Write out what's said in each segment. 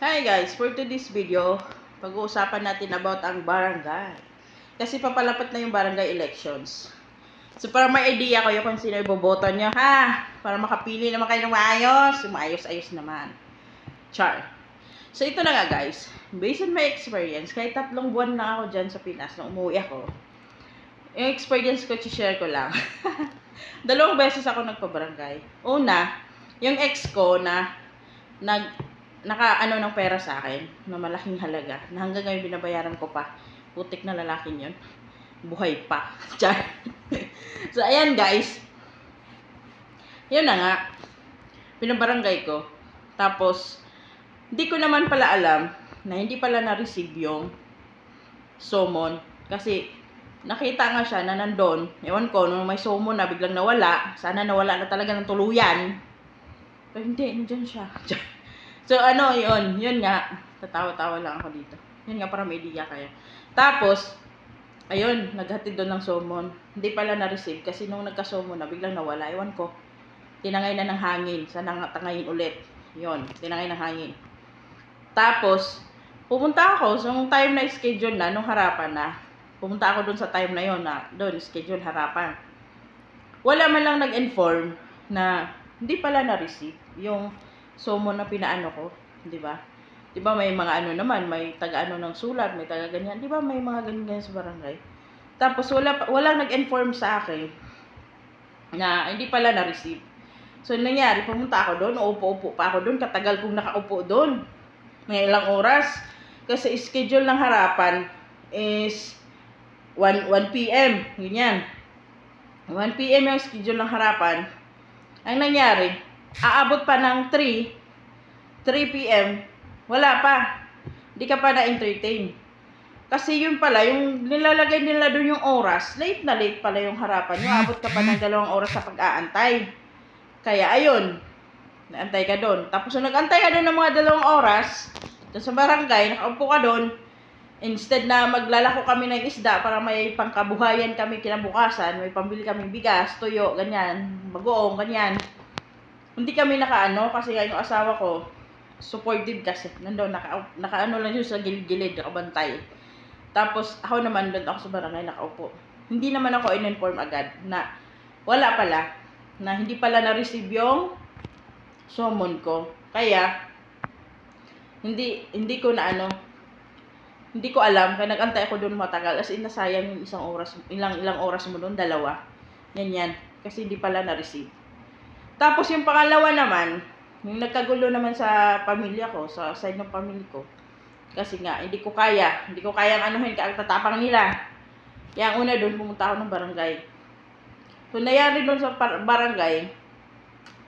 Hi guys, for today's video, pag-uusapan natin about ang barangay. Kasi papalapat na yung barangay elections. So para may idea kayo kung sino iboboto nyo, ha? Para makapili naman kayo ng maayos, maayos-ayos naman. Char. So ito na nga guys, based on my experience, kahit tatlong buwan na ako dyan sa Pinas nung umuwi ako, yung experience ko, share ko lang. Dalawang beses ako nagpa-barangay. Una, yung ex ko na nag naka ano ng pera sa akin na malaking halaga na hanggang ngayon binabayaran ko pa. Putik na lalaking yun. Buhay pa. Char. so, ayan guys. Yun na nga. Pinabarangay ko. Tapos, hindi ko naman pala alam na hindi pala na-receive yung summon. Kasi, nakita nga siya na nandun. Ewan ko, nung may summon na biglang nawala. Sana nawala na talaga ng tuluyan. Pero hindi, nandyan siya. So, ano, yun, yun nga, tatawa-tawa lang ako dito. Yun nga, para may idea kayo. Tapos, ayun, naghatid doon ng summon. Hindi pala na-receive kasi nung nagka-summon na, biglang nawala. Ewan ko, tinangay na ng hangin. Sana nga tangayin ulit. Yun, tinangay ng hangin. Tapos, pumunta ako, so nung time na schedule na, nung harapan na, pumunta ako doon sa time na yon na, doon, schedule harapan. Wala man lang nag-inform na hindi pala na-receive yung summon na pinaano ko, di ba? Di ba may mga ano naman, may taga-ano ng sulat, may taga ganyan. Di ba may mga ganyan sa barangay? Tapos wala walang nag-inform sa akin na hindi pala na-receive. So nangyari, pumunta ako doon, uupo-upo pa ako doon, katagal kong nakaupo doon. May ilang oras. Kasi schedule ng harapan is 1, 1 p.m. Ganyan. 1 p.m. yung schedule ng harapan. Ang nangyari, aabot pa ng 3, 3 p.m., wala pa. Hindi ka pa na-entertain. Kasi yun pala, yung nilalagay nila doon yung oras, late na late pala yung harapan. Yung abot ka pa ng dalawang oras sa pag-aantay. Kaya ayun, naantay ka doon. Tapos nung nag-antay ka doon ng mga dalawang oras, doon sa barangay, nakaupo ka doon, instead na maglalako kami ng isda para may pangkabuhayan kami kinabukasan, may pambili kami bigas, tuyo, ganyan, bagoong, ganyan. Hindi kami nakaano kasi nga yung asawa ko, supportive kasi. Nandoon, naka, nakaano lang yun sa gilid-gilid, nakabantay. Tapos ako naman doon ako sa barangay nakaupo. Hindi naman ako in-inform agad na wala pala, na hindi pala na-receive yung summon ko. Kaya, hindi hindi ko na ano, hindi ko alam, kaya nagantay ako doon matagal. As in, nasayang yung isang oras, ilang ilang oras mo doon, dalawa. Yan yan. Kasi hindi pala na-receive. Tapos yung pangalawa naman, yung nagkagulo naman sa pamilya ko, sa side ng pamilya ko. Kasi nga, hindi ko kaya. Hindi ko kayang anuhin ka ang tatapang nila. Kaya ang una doon, pumunta ako ng barangay. So, nangyari doon sa barangay,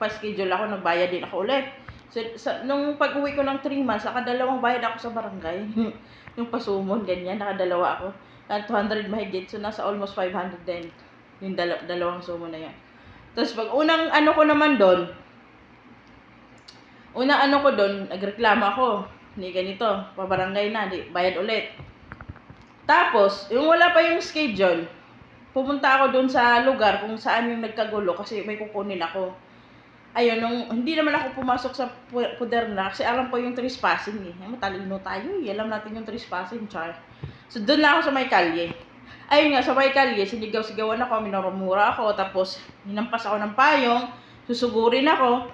pa-schedule ako, nagbayad din ako ulit. So, sa, nung pag-uwi ko ng 3 months, nakadalawang bayad ako sa barangay. yung pasumon, ganyan, nakadalawa ako. Ah, 200 mahigit, so nasa almost 500 din. Yung dala- dalawang sumo na yan. Tapos pag unang ano ko naman doon, unang ano ko doon, nagreklamo ako. Hindi ganito, pabarangay na, di, bayad ulit. Tapos, yung wala pa yung schedule, pumunta ako doon sa lugar kung saan yung nagkagulo kasi may kukunin ako. Ayun, nung hindi naman ako pumasok sa puder na kasi alam ko yung trespassing eh. Matalino tayo eh. Alam natin yung trespassing, char. So, doon lang ako sa may kalye. Ayun nga, sa may kalye, sinigaw-sigawan ako, minoromura ako, tapos hinampas ako ng payong, susugurin ako.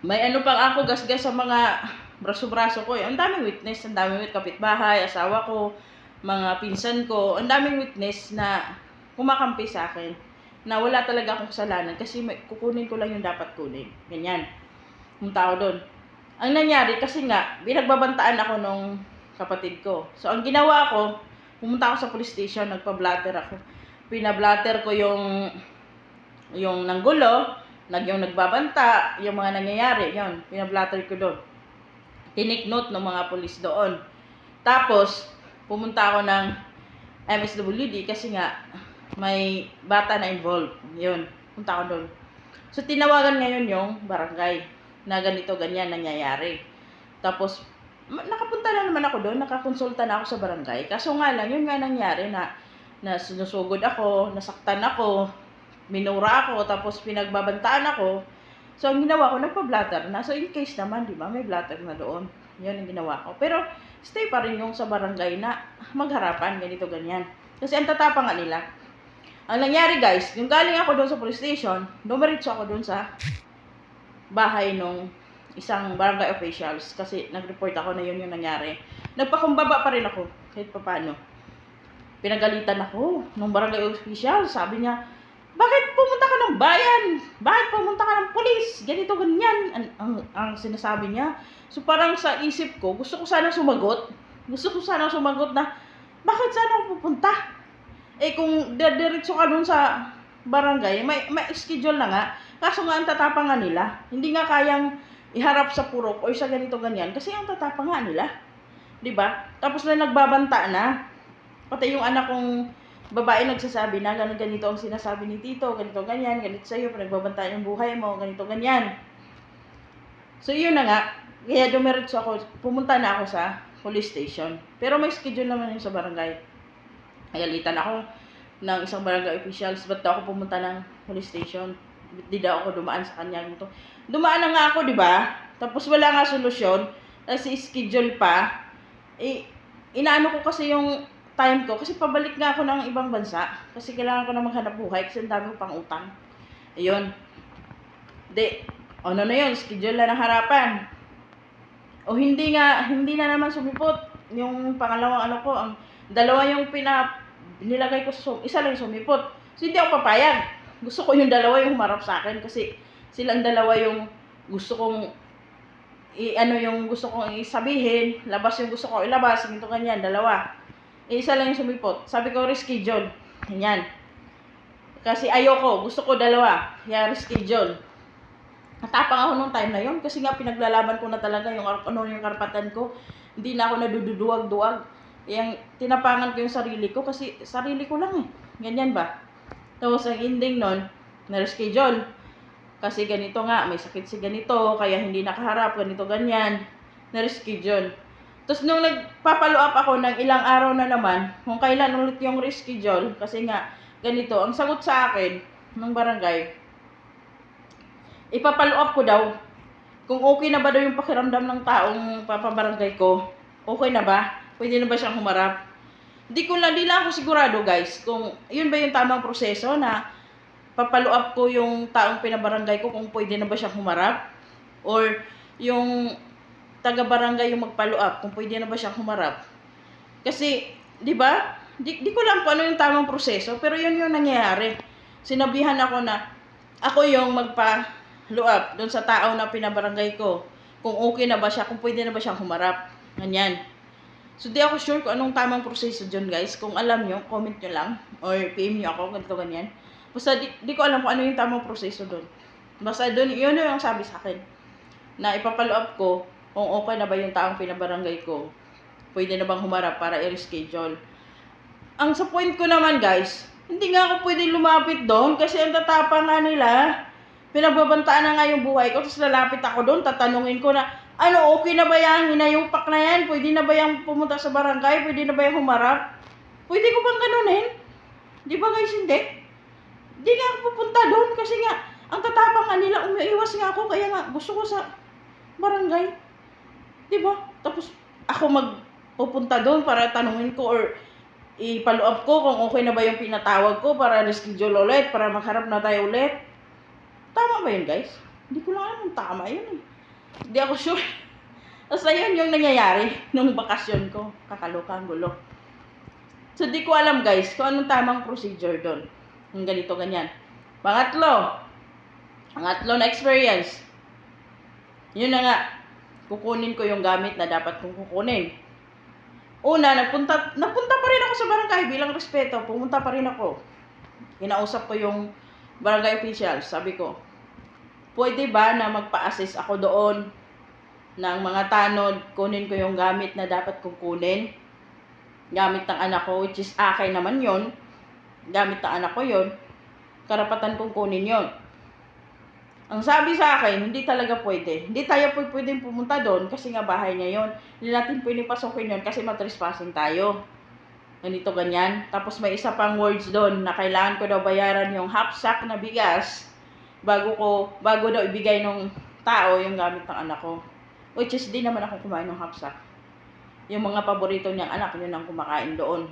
May ano pang ako, gasgas sa mga braso-braso ko eh. Ang daming witness, ang daming witness, kapitbahay, asawa ko, mga pinsan ko, ang daming witness na kumakampi sa akin na wala talaga akong kasalanan kasi may, kukunin ko lang yung dapat kunin. Ganyan. Yung tao doon. Ang nangyari kasi nga, binagbabantaan ako nung kapatid ko. So, ang ginawa ko, pumunta ako sa police station, nagpa-blatter ako. Pinablatter ko yung yung nanggulo, nag yung nagbabanta, yung mga nangyayari, yon pinablatter ko doon. Tinik note ng mga polis doon. Tapos, pumunta ako ng MSWD kasi nga may bata na involved. Yun, punta ako doon. So, tinawagan ngayon yung barangay na ganito, ganyan nangyayari. Tapos, nakapunta na naman ako doon, nakakonsulta na ako sa barangay. Kaso nga lang, yun nga nangyari na, na sinusugod ako, nasaktan ako, minura ako, tapos pinagbabantaan ako. So, ang ginawa ko, nagpa-blatter na. So, in case naman, di ba, may blatter na doon. Yun ang ginawa ko. Pero, stay pa rin yung sa barangay na magharapan, ganito, ganyan. Kasi ang tatapang nga nila. Ang nangyari guys, yung galing ako doon sa police station, dumiretso ako doon sa bahay nung isang barangay officials kasi nag-report ako na yun yung nangyari. Nagpakumbaba pa rin ako kahit pa paano. Pinagalitan ako nung barangay official. Sabi niya, bakit pumunta ka ng bayan? Bakit pumunta ka ng polis? Ganito, ganyan. Ang, ang, ang sinasabi niya. So parang sa isip ko, gusto ko sana sumagot. Gusto ko sana sumagot na, bakit sana ako pupunta? Eh kung diretso ka dun sa barangay, may, may schedule na nga. Kaso nga ang tatapang nga nila. Hindi nga kayang iharap sa purok or sa ganito ganyan kasi ang tatapang nga nila. 'Di ba? Tapos na nagbabanta na. Pati yung anak kong babae nagsasabi na ganito ganito ang sinasabi ni Tito, ganito ganyan, ganito sa iyo, pinagbabanta yung buhay mo, ganito ganyan. So yun na nga, kaya dumiretso ako, pumunta na ako sa police station. Pero may schedule naman yun sa barangay. Nagalitan ako ng isang barangay officials, ba't ako pumunta ng police station? Di daw ako dumaan sa kanya nito? Dumaan na nga ako, di ba? Tapos wala nga solusyon, kasi schedule pa. Eh, inaano ko kasi yung time ko, kasi pabalik nga ako ng ibang bansa, kasi kailangan ko na maghanap buhay, kasi ang dami ko pang utang. Ayun. Di, ano na yun, schedule na ng harapan. O hindi nga, hindi na naman sumipot. Yung pangalawang ano ko, ang dalawa yung pina, nilagay ko sa, isa lang sumipot. So hindi ako papayag. Gusto ko yung dalawa yung humarap sa akin kasi silang dalawa yung gusto kong i ano yung gusto kong isabihin, labas yung gusto ko ilabas, ganito ganyan, dalawa. Eh, isa lang yung sumipot. Sabi ko, reschedule. Ganyan. Kasi ayoko, gusto ko dalawa. Kaya reschedule. Natapang ako nung time na yon kasi nga pinaglalaban ko na talaga yung ano yung karapatan ko. Hindi na ako nadududuwag-duwag. Yung tinapangan ko yung sarili ko kasi sarili ko lang eh. Ganyan ba? Tapos ang ending nun, na-reschedule. Kasi ganito nga, may sakit si ganito, kaya hindi nakaharap, ganito ganyan. Na-reschedule. Tapos nung nagpapalo up ako ng ilang araw na naman, kung kailan ulit yung reschedule, kasi nga ganito, ang sagot sa akin ng barangay, ipapalo up ko daw kung okay na ba daw yung pakiramdam ng taong papabarangay ko. Okay na ba? Pwede na ba siyang humarap? Di ko lang, lang ako sigurado guys kung yun ba yung tamang proseso na papalo ko yung taong pinabarangay ko kung pwede na ba siyang humarap or yung taga-barangay yung magpalo kung pwede na ba siyang humarap. Kasi, di ba? Di, di ko lang kung ano yung tamang proseso, pero yun yung nangyayari. Sinabihan ako na ako yung magpa up doon sa tao na pinabarangay ko. Kung okay na ba siya, kung pwede na ba siyang humarap. Ganyan. So, di ako sure kung anong tamang proseso dyan, guys. Kung alam nyo, comment nyo lang. Or PM nyo ako, ganito, ganyan. Basta, di, di ko alam kung ano yung tamang proseso doon. Basta doon, yun yung sabi sa akin. Na ipapalo up ko kung okay na ba yung taong pinabarangay ko. Pwede na bang humarap para i-reschedule. Ang sa point ko naman, guys, hindi nga ako pwede lumapit doon kasi ang tatapang nga nila. Pinagbabantaan na nga yung buhay ko, tapos lalapit ako doon, tatanungin ko na, ano, okay na ba yan? Hinayupak na yan? Pwede na ba yung pumunta sa barangay? Pwede na ba yung humarap? Pwede ko bang ganunin? Di ba guys, hindi? Di nga ako pupunta doon kasi nga, ang tatapang nga nila, umiiwas nga ako, kaya nga gusto ko sa barangay. Di ba? Tapos ako magpupunta doon para tanungin ko or i-follow up ko kung okay na ba yung pinatawag ko para reschedule ulit, para magharap na tayo ulit. Tama ba yun, guys? Hindi ko lang alam kung tama yun eh. Hindi ako sure. Basta yun yung nangyayari nung bakasyon ko. Kakaloka ang gulo. So, di ko alam guys kung anong tamang procedure doon. Yung ganito, ganyan. Pangatlo. Pangatlo na experience. Yun na nga. Kukunin ko yung gamit na dapat kong kukunin. Una, nagpunta, napunta pa rin ako sa barangay bilang respeto. Pumunta pa rin ako. Kinausap ko yung barangay official. Sabi ko, pwede ba na magpa-assist ako doon ng mga tanod, kunin ko yung gamit na dapat kong kunin. Gamit ng anak ko, which is akin naman yon Gamit ng anak ko yon Karapatan kong kunin yon Ang sabi sa akin, hindi talaga pwede. Hindi tayo po pwedeng pumunta doon kasi nga bahay niya yon Hindi natin pwedeng pasukin yon kasi matrespassing tayo. Ganito ganyan. Tapos may isa pang words doon na kailangan ko daw bayaran yung half sack na bigas bago ko, bago daw ibigay ng tao yung gamit ng anak ko. Which is, di naman ako kumain ng hapsak. Yung mga paborito niyang anak, yun ang kumakain doon.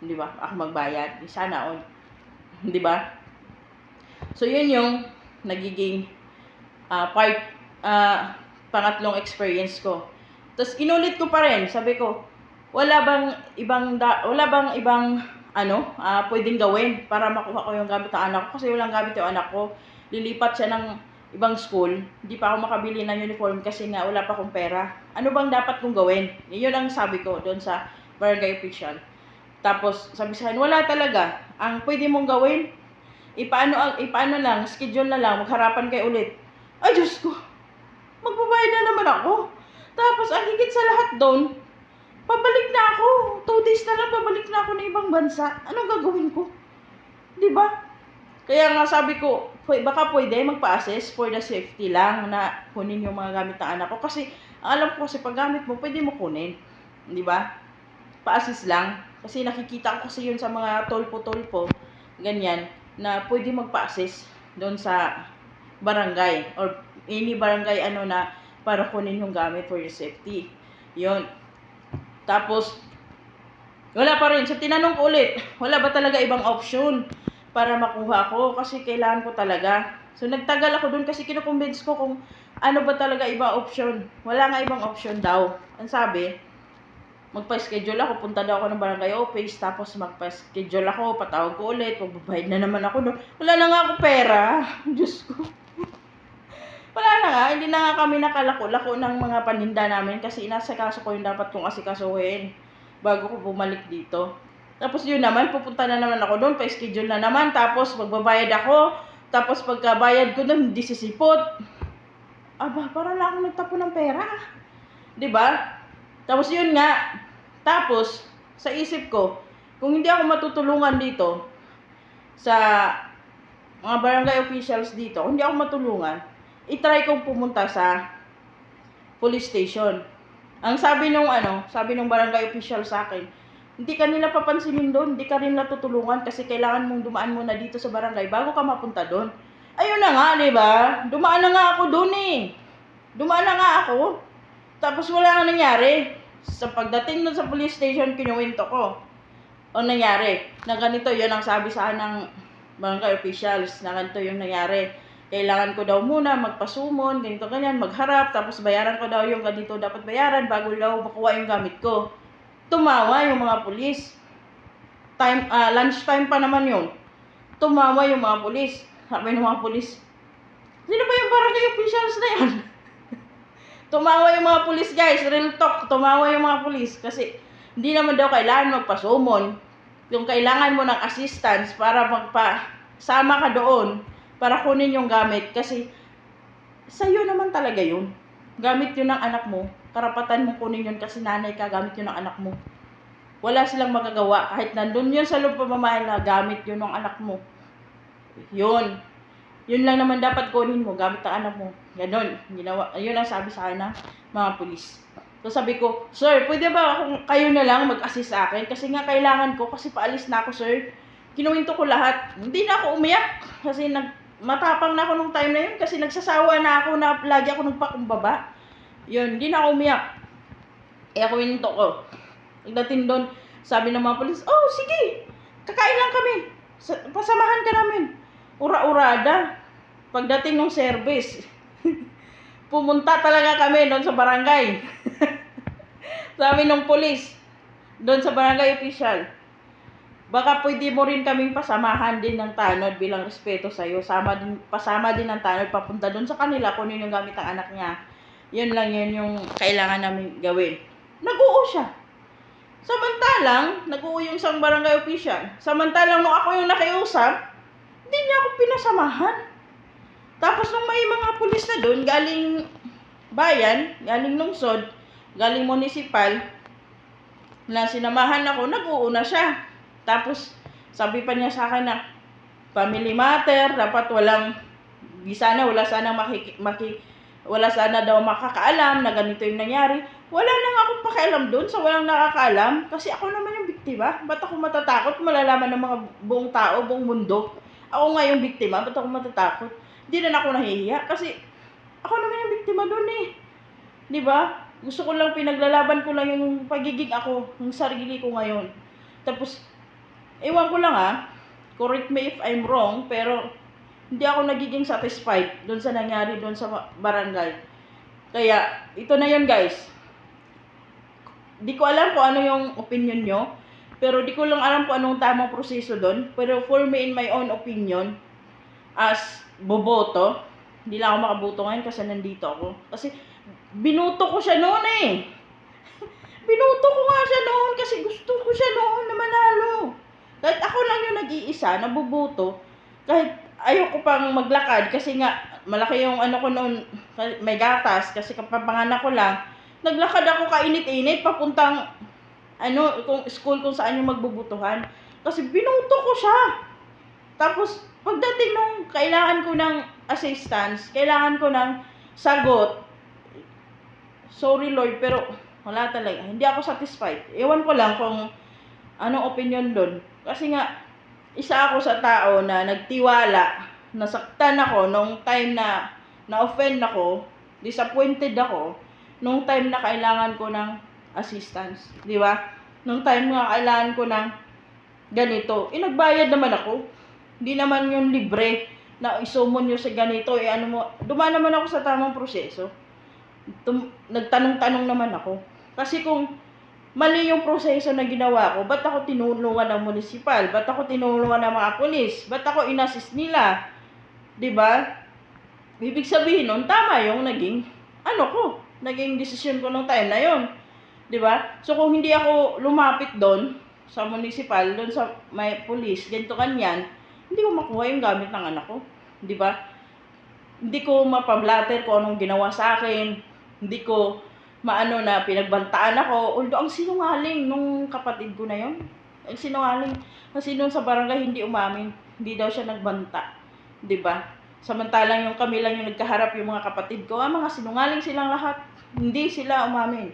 Di ba? Ako magbayad. Di Sana all. Di ba? So, yun yung nagiging ah, part, ah, pangatlong experience ko. Tapos, inulit ko pa rin. Sabi ko, wala bang ibang, da, wala bang ibang, ano, ah, pwedeng gawin para makuha ko yung gamit ng anak ko. Kasi walang gamit yung anak ko. Lilipat siya ng ibang school. Hindi pa ako makabili ng uniform kasi nga wala pa akong pera. Ano bang dapat kong gawin? Yun ang sabi ko doon sa barangay official. Tapos, sabi sa akin, wala talaga. Ang pwede mong gawin, ipaano, ang ipaano lang, schedule na lang, magharapan kayo ulit. Ay, Diyos ko, magbabayad na naman ako. Tapos, ang higit sa lahat doon, pabalik na ako. Two days na lang, pabalik na ako ng ibang bansa. Anong gagawin ko? Di ba? Kaya nga sabi ko, baka pwede magpa-assess for the safety lang na kunin yung mga gamit ng anak ko. Kasi, alam ko kasi pag gamit mo, pwede mo kunin. Di ba? Pa-assess lang. Kasi nakikita ko kasi yun sa mga tolpo-tolpo, ganyan, na pwede magpa-assess doon sa barangay or any barangay ano na para kunin yung gamit for your safety. Yun. Tapos, wala pa rin. So, tinanong ko ulit, wala ba talaga ibang option para makuha ko? Kasi kailangan ko talaga. So, nagtagal ako dun kasi kinukumbins ko kung ano ba talaga ibang option. Wala nga ibang option daw. Ang sabi, magpa-schedule ako, punta daw ako ng barangay office, tapos magpa-schedule ako, patawag ko ulit, magbabayad na naman ako doon. Wala na nga ako pera. Diyos ko. Wala na nga, hindi na nga kami nakalako-lako ng mga paninda namin kasi inasikaso ko yung dapat kong asikasuhin bago ko bumalik dito. Tapos yun naman, pupunta na naman ako doon, pa-schedule na naman, tapos magbabayad ako, tapos pagkabayad ko doon, hindi sisipot. Aba, para lang ako nagtapo ng pera. ba? Tapos yun nga, tapos sa isip ko, kung hindi ako matutulungan dito sa mga barangay officials dito, kung hindi ako matulungan, itry kong pumunta sa police station. Ang sabi nung ano, sabi nung barangay official sa akin, hindi ka nila papansinin doon, hindi ka rin natutulungan kasi kailangan mong dumaan muna dito sa barangay bago ka mapunta doon. Ayun na nga, di ba? Dumaan na nga ako doon eh. Dumaan na nga ako. Tapos wala nga nangyari. Sa pagdating doon sa police station, kinuwento ko. O nangyari, na ganito, yun ang sabi sa ng barangay officials, na ganito yung nangyari. Kailangan ko daw muna magpasumon, ganito ganyan, magharap, tapos bayaran ko daw yung ganito dapat bayaran bago daw makuha yung gamit ko. Tumawa yung mga pulis. Time, ah, lunch time pa naman yun. Tumawa yung mga pulis. Sabi ng mga pulis, sino ba yung barangay officials na yan? Tumawa yung mga pulis guys, real talk, tumawa yung mga pulis kasi hindi naman daw kailangan magpasumon. Yung kailangan mo ng assistance para magpasama ka doon para kunin yung gamit kasi sa'yo naman talaga yun. Gamit yun ng anak mo. Karapatan mo kunin yun kasi nanay ka, gamit yun ng anak mo. Wala silang magagawa kahit nandun yun sa loob pamamahay na gamit yun ng anak mo. Yun. Yun lang naman dapat kunin mo, gamit ang anak mo. Ganon. Ginawa, yun ang sabi sa akin ng mga pulis. So sabi ko, Sir, pwede ba kung kayo na lang mag-assist sa akin? Kasi nga kailangan ko, kasi paalis na ako, sir. Kinuwento ko lahat. Hindi na ako umiyak. Kasi nag, matapang na ako nung time na yun. Kasi nagsasawa na ako na lagi ako nagpakumbaba. Yun, hindi na ako umiyak. Eh, ako winto ko. Pagdating doon, sabi ng mga polis, oh, sige, kakain lang kami. Sa- pasamahan ka namin. Ura-urada. Pagdating ng service, pumunta talaga kami doon sa barangay. sabi ng polis, doon sa barangay official, baka pwede mo rin kaming pasamahan din ng tanod bilang respeto sa iyo. Sama din, pasama din ng tanod papunta doon sa kanila kung yun yung gamit ng anak niya. Yun lang yun yung kailangan namin gawin. Nag-oo siya. Samantalang, nag-uwi yung isang barangay official. Samantalang nung ako yung nakiusap, hindi niya ako pinasamahan. Tapos nung may mga pulis na doon, galing bayan, galing lungsod, galing municipal, na sinamahan ako, nag-uuna siya. Tapos, sabi pa niya sa akin na, family matter, dapat walang, di sana, wala sana maki, maki, wala sana daw makakaalam na ganito yung nangyari. Wala na nga akong pakialam doon sa walang nakakaalam kasi ako naman yung biktima. Ba't ako matatakot? Malalaman ng mga buong tao, buong mundo. Ako nga yung biktima, ba't ako matatakot? Hindi na ako nahihiya kasi ako naman yung biktima doon eh. 'Di ba? Gusto ko lang pinaglalaban ko lang yung pagiging ako, yung sarili ko ngayon. Tapos ewan ko lang ah, correct me if I'm wrong, pero hindi ako nagiging satisfied doon sa nangyari doon sa barangay. Kaya ito na 'yon, guys. Di ko alam kung ano yung opinion nyo, pero di ko lang alam kung anong tamang proseso doon. Pero for me, in my own opinion, as boboto, hindi lang ako makaboto ngayon kasi nandito ako. Kasi binuto ko siya noon eh. binuto ko nga siya noon kasi gusto ko siya noon na manalo. Kahit ako lang yung nag-iisa, nabuboto, kahit ayoko pang maglakad kasi nga malaki yung ano ko noon, may gatas kasi kapapanganak ko lang. Naglakad ako kainit-init papuntang ano, kung school kung saan yung magbubutuhan. Kasi binuto ko siya. Tapos, pagdating nung kailangan ko ng assistance, kailangan ko ng sagot, sorry Lord, pero wala talaga. Hindi ako satisfied. Ewan ko lang kung anong opinion doon. Kasi nga, isa ako sa tao na nagtiwala, nasaktan ako nung time na na-offend ako, disappointed ako, nung time na kailangan ko ng assistance. Di ba? Nung time nga kailangan ko ng ganito, eh naman ako. Hindi naman yung libre na isumon nyo sa ganito, eh ano mo, dumaan naman ako sa tamang proseso. Tum- nagtanong-tanong naman ako. Kasi kung mali yung proseso na ginawa ko, ba't ako tinulungan ng municipal? Ba't ako tinulungan ng mga polis? Ba't ako inassist nila? ba? Ibig sabihin nun, tama yung naging, ano ko, naging desisyon ko nung time na yon. ba? So kung hindi ako lumapit doon sa municipal, doon sa may police, ganito kanyan, hindi ko makuha yung gamit ng anak ko. 'Di ba? Hindi ko mapablatter kung anong ginawa sa akin. Hindi ko maano na pinagbantaan ako. Although ang sinungaling nung kapatid ko na yon. Ang sinungaling. Kasi noon sa barangay hindi umamin. Hindi daw siya nagbanta. ba? Samantalang yung kami lang yung nagkaharap yung mga kapatid ko, ah, mga sinungaling silang lahat. Hindi sila umamin.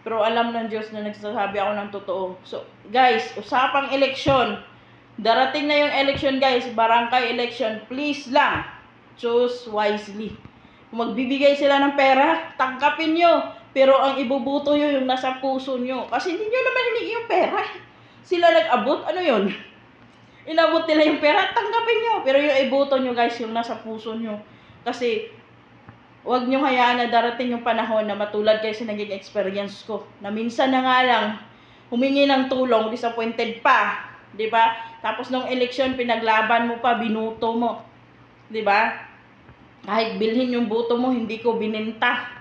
Pero alam ng Diyos na nagsasabi ako ng totoo. So, guys, usapang eleksyon. Darating na yung election, guys. Barangay election. Please lang, choose wisely. Kung magbibigay sila ng pera, tangkapin nyo. Pero ang ibubuto nyo yung nasa puso nyo. Kasi hindi nyo naman hiningi yung pera. Sila nag-abot, ano yun? Inabot nila yung pera, tanggapin nyo. Pero yung ibuto nyo, guys, yung nasa puso nyo. Kasi, Huwag niyong hayaan na darating yung panahon na matulad kayo sa naging experience ko. Na minsan na nga lang, humingi ng tulong, disappointed pa. ba? Tapos nung election, pinaglaban mo pa, binuto mo. ba? Kahit bilhin yung buto mo, hindi ko bininta.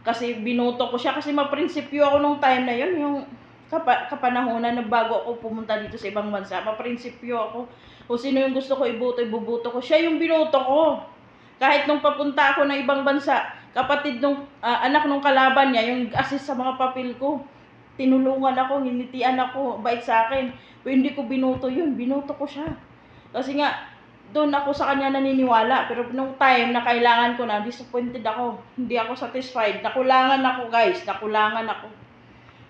Kasi binuto ko siya kasi maprinsipyo ako nung time na yun, yung kapa, kapanahonan na bago ako pumunta dito sa ibang bansa, maprinsipyo ako. Kung sino yung gusto ko ibuto, ibubuto ko. Siya yung binuto ko. Kahit nung papunta ako ng ibang bansa, kapatid nung ah, anak nung kalaban niya, yung assist sa mga papel ko, tinulungan ako, hinitian ako, bait sa akin. Pero hindi ko binuto yun, binuto ko siya. Kasi nga, doon ako sa kanya naniniwala. Pero nung time na kailangan ko na, disappointed ako. Hindi ako satisfied. Nakulangan ako guys, nakulangan ako.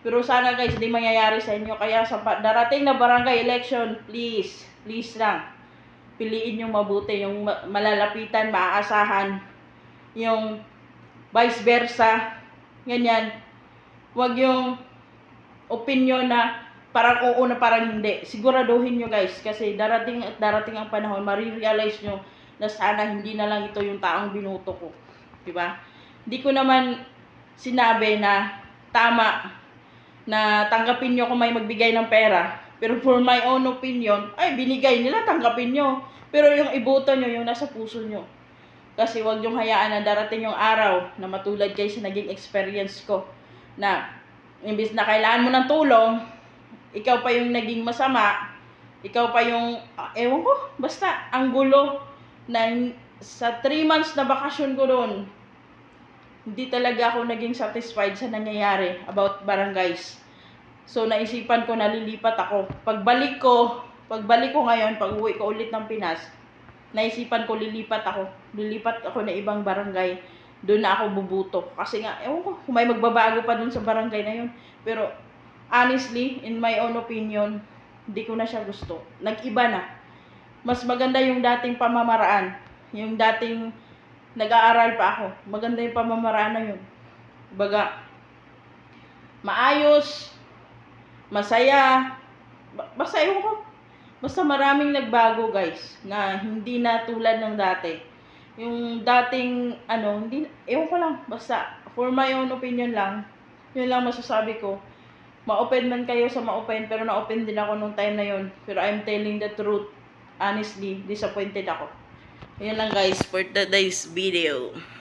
Pero sana guys, hindi mangyayari sa inyo. Kaya sa darating na barangay election, please, please lang piliin yung mabuti, yung ma- malalapitan, maaasahan, yung vice versa, ganyan. Huwag yung opinion na parang oo na parang hindi. Siguraduhin nyo guys, kasi darating at darating ang panahon, marirealize nyo na sana hindi na lang ito yung taong binuto ko. Di ba? Hindi ko naman sinabi na tama na tanggapin nyo kung may magbigay ng pera. Pero for my own opinion, ay binigay nila, tanggapin nyo. Pero yung iboto nyo, yung nasa puso nyo. Kasi wag yung hayaan na darating yung araw na matulad kayo sa naging experience ko na imbis na kailangan mo ng tulong, ikaw pa yung naging masama, ikaw pa yung, ah, ewan ko, basta ang gulo na sa 3 months na bakasyon ko doon, hindi talaga ako naging satisfied sa nangyayari about barangays. So, naisipan ko na lilipat ako. Pagbalik ko, pagbalik ko ngayon, pag uwi ko ulit ng Pinas, naisipan ko lilipat ako. Lilipat ako na ibang barangay. Doon na ako bubuto. Kasi nga, ewan ko, kung may magbabago pa doon sa barangay na yun. Pero, honestly, in my own opinion, hindi ko na siya gusto. Nag-iba na. Mas maganda yung dating pamamaraan. Yung dating nag-aaral pa ako. Maganda yung pamamaraan na yun. Baga, maayos, masaya, ba- basta ewan ko. Basta maraming nagbago guys, na hindi na tulad ng dati. Yung dating, ano, hindi, ewan ko lang, basta, for my own opinion lang, yun lang masasabi ko. Ma-open man kayo sa ma-open, pero na-open din ako nung time na yun. Pero I'm telling the truth, honestly, disappointed ako. Yun lang guys, for today's video.